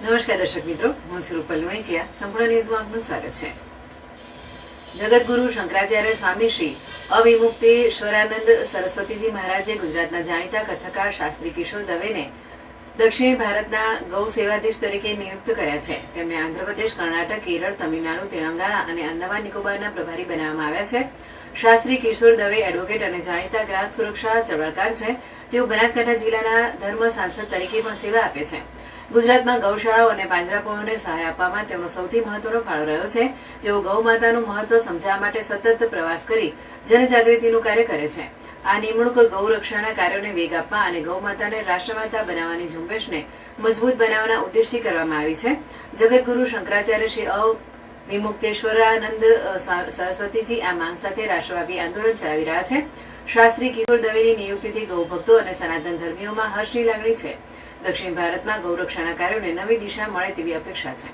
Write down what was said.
નમસ્કાર દર્શક મિત્રો, હું છું રૂપલ સંપૂર્ણ ન્યૂઝમાં આપનું સ્વાગત છે. જગતગુરુ શંકરાચાર્ય સ્વામી શ્રી અવિમુક્તેશ્વરાનંદ સરસ્વતીજી મહારાજે ગુજરાતના જાણીતા કથાકાર શાસ્ત્રી કિશોર દવેને દક્ષિણ ભારતના ગૌ સેવાધીશ તરીકે નિયુક્ત કર્યા છે. તેમને આંધ્રપ્રદેશ, કર્ણાટક, કેરળ, તમિલનાડુ, તેલંગાણા અને અંદામાન નિકોબારના પ્રભારી બનાવવામાં આવ્યા છે. શાસ્ત્રી કિશોર દવે એડવોકેટ અને જાણીતા ગ્રાહક સુરક્ષા ચળવળકાર છે. તેઓ બનાસકાંઠા જિલ્લાના ધર્મ સાંસદ તરીકે પણ સેવા આપે છે. ગુજરાતમાં ગૌશાળાઓ અને પાંજરાપોળોને સહાય આપવામાં તેમનો સૌથી મહત્વનો ફાળો રહ્યો છે. તેઓ ગૌમાતાનું મહત્વ સમજાવવા માટે સતત પ્રવાસ કરી જનજાગૃતિનું કાર્ય કરે છે. આ નિમણૂક ગૌરક્ષાના કાર્યોને વેગ આપવા અને ગૌમાતાને રાષ્ટ્રમાતા બનાવવાની ઝુંબેશને મજબૂત બનાવવાના ઉદ્દેશથી કરવામાં આવી છે. જગતગુરુ શંકરાચાર્ય શ્રી અ વિમુક્તેશ્વરાનંદ સરસ્વતીજી આ માંગ સાથે રાષ્ટ્રવ્યાપી આંદોલન ચલાવી રહ્યા છે. શાસ્ત્રી કિશોર દવેની નિયુક્તિથી ગૌભક્તો અને સનાતન ધર્મીઓમાં હર્ષની લાગણી છે. દક્ષિણ ભારતમાં ગૌરક્ષાના કાર્યોને નવી દિશા મળે તેવી અપેક્ષા છે.